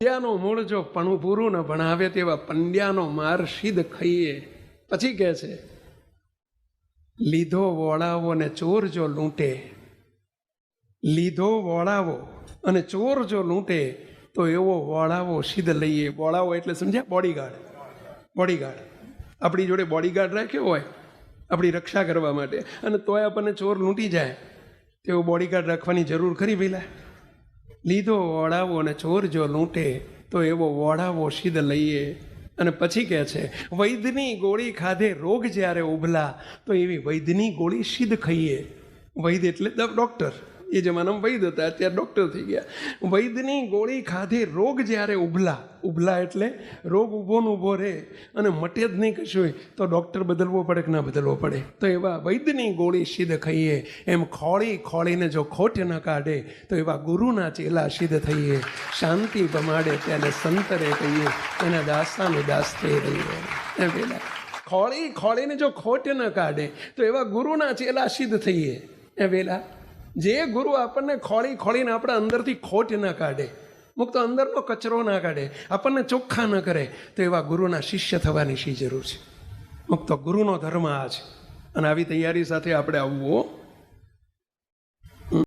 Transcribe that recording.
પંડ્યાનો મૂળ જો પણું પૂરું ન ભણાવે તેવા પંડ્યાનો માર સિદ્ધ ખાઈએ. પછી કહે છે, લીધો વોળાવો ને ચોર જો લૂંટે. લીધો વોળાવો અને ચોર જો લૂંટે તો એવો વોળાવો સિદ્ધ લઈએ. વોળાવો એટલે સમજ્યા? બોડીગાર્ડ બોડીગાર્ડ આપણી જોડે બોડીગાર્ડ રાખ્યો હોય, આપણી રક્ષા કરવા માટે. અને તોય આપણને ચોર લૂંટી જાય. તેવો બોડીગાર્ડ રાખવાની જરૂર ખરી પેલા. લીધો ઓળાવો અને ચોર જો લૂંટે, તો એવો ઓળાવો સિદ્ધ લઈએ. અને પછી કહે છે વૈદ્યની ગોળી ખાધે રોગ જ્યારે ઉભલા, તો એવી વૈદ્યની ગોળી સિદ્ધ ખાઈએ. વૈદ્ય એટલે ડૉક્ટર એ જમાનામાં વૈદ્ય હતા, અત્યારે ડૉક્ટર થઈ ગયા. વૈદ્યની ગોળી ખાધે, રોગ જ્યારે ઉભલા ઉભલા એટલે રોગ ઊભો ને ઊભો રહે અને મટે જ નહીં કશું તો ડૉક્ટર બદલવો પડે કે ના બદલવો પડે? તો એવા વૈદ્યની ગોળી સિદ્ધ ખાઈએ એમ ખોળી ખોળીને જો ખોટ ન કાઢે, તો એવા ગુરુના ચેલા સિદ્ધ થઈએ. શાંતિ પમાડે તેને સંતરે કહીએ, એના દાસાનું દાસ થઈ રહીએ. એમ પેલા ખોળી ખોળીને જો ખોટ ન કાઢે, તો એવા ગુરુના ચેલા સિદ્ધ થઈએ. એ પેલા જે ગુરુ આપણને ખોળી ખોળીને આપણા અંદરથી ખોટ ન કાઢે, મુક્ત અંદરનો કચરો ના કાઢે, આપણને ચોખ્ખા ન કરે, તો એવા ગુરુના શિષ્ય થવાની શી જરૂર છે? મુક્ત ગુરુનો ધર્મ આ છે. અને આવી તૈયારી સાથે આપણે આવવું